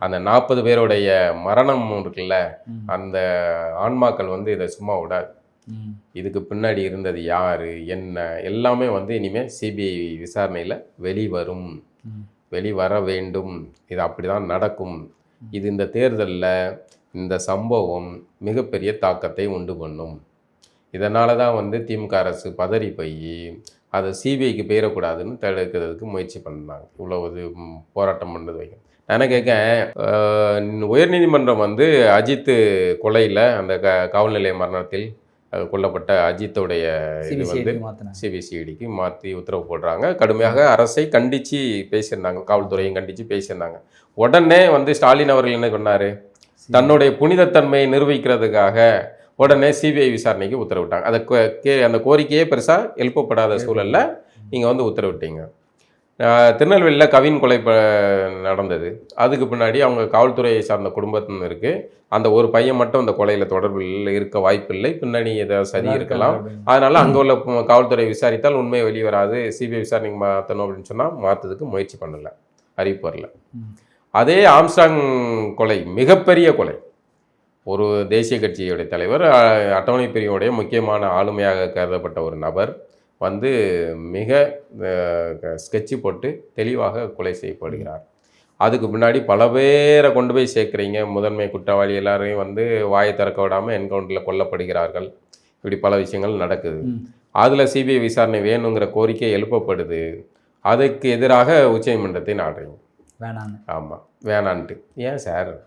அந்த நாற்பது பேருடைய மரணம் இருக்குல்ல. அந்த ஆன்மாக்கள் வந்து இதை சும்மா விடாது. இதுக்கு பின்னாடி இருந்தது யாரு என்ன எல்லாமே வந்து இனிமேல் சிபிஐ விசாரணையில் வெளிவரும். வெளிவர வேண்டும். இது அப்படிதான் நடக்கும். இது இந்த தேர்தலில் இந்த சம்பவம் மிகப்பெரிய தாக்கத்தை உண்டு பண்ணும். இதனால தான் வந்து திமுக அரசு பதறி போய் அதை சிபிஐக்கு போயிடக்கூடாதுன்னு தடுக்கிறதுக்கு முயற்சி பண்ணாங்க. இவ்வளோ இது ம், போராட்டம் பண்ணது வைக்கும் நான் கேட்கேன் உயர்நீதிமன்றம் வந்து அஜித் கொலையில் அந்த க காவல் நிலைய மரணத்தில் கொல்லப்பட்ட அஜித்துடைய இது வந்து. சிபிசிஐடிக்கு மாற்றி உத்தரவு போடுறாங்க. கடுமையாக அரசை கண்டித்து பேசியிருந்தாங்க காவல்துறையும் கண்டித்து பேசியிருந்தாங்க. உடனே வந்து ஸ்டாலின் அவர்கள் என்ன சொன்னார்? தன்னுடைய புனிதத்தன்மையை நிரூபிக்கிறதுக்காக உடனே சிபிஐ விசாரணைக்கு உத்தரவிட்டாங்க. அதை கோ- அந்த கோரிக்கையே பெருசாக எழுப்பப்படாத சூழல்ல நீங்கள் வந்து உத்தரவிட்டீங்க. திருநெல்வேலியில் கவின் கொலை நடந்தது. அதுக்கு பின்னாடி அவங்க காவல்துறையை சார்ந்த குடும்பத்தினருக்கு அந்த ஒரு பையன் மட்டும் அந்த கொலையில் தொடர்பில் இருக்க வாய்ப்பில்லை. பின்னணி ஏதாவது சதி இருக்கலாம். அதனால அங்கே உள்ள காவல்துறை விசாரித்தால் உண்மை வெளியே வராது. சிபிஐ விசாரணைக்கு மாற்றணும் அப்படின்னு சொன்னால் மாற்றதுக்கு முயற்சி பண்ணல. அறிவிப்பு வரல. அதே ஆம்ஸ்டாங் கொலை மிகப்பெரிய கொலை. ஒரு தேசிய கட்சியுடைய தலைவர் அட்டவணை பிரிவுடைய முக்கியமான ஆளுமையாக கருதப்பட்ட ஒரு நபர். வந்து மிக ஸ்கெட்சு போட்டு தெளிவாக கொலை செய்யப்படுகிறார். அதுக்கு பின்னாடி பல பேரை கொண்டு போய் சேர்க்குறீங்க. முதன்மை குற்றவாளி எல்லாரையும் வந்து வாயை திறக்க விடாமல் என்கவுண்டரில் கொல்லப்படுகிறார்கள். இப்படி பல விஷயங்கள் நடக்குது. அதில் சிபிஐ விசாரணை வேணுங்கிற கோரிக்கை எழுப்பப்படுது. அதுக்கு எதிராக உச்சநீதிமன்றத்தை நாடுறீங்க. வேணான்னு. ஆமாம் வேணான்ட்டு. ஏன் சார்?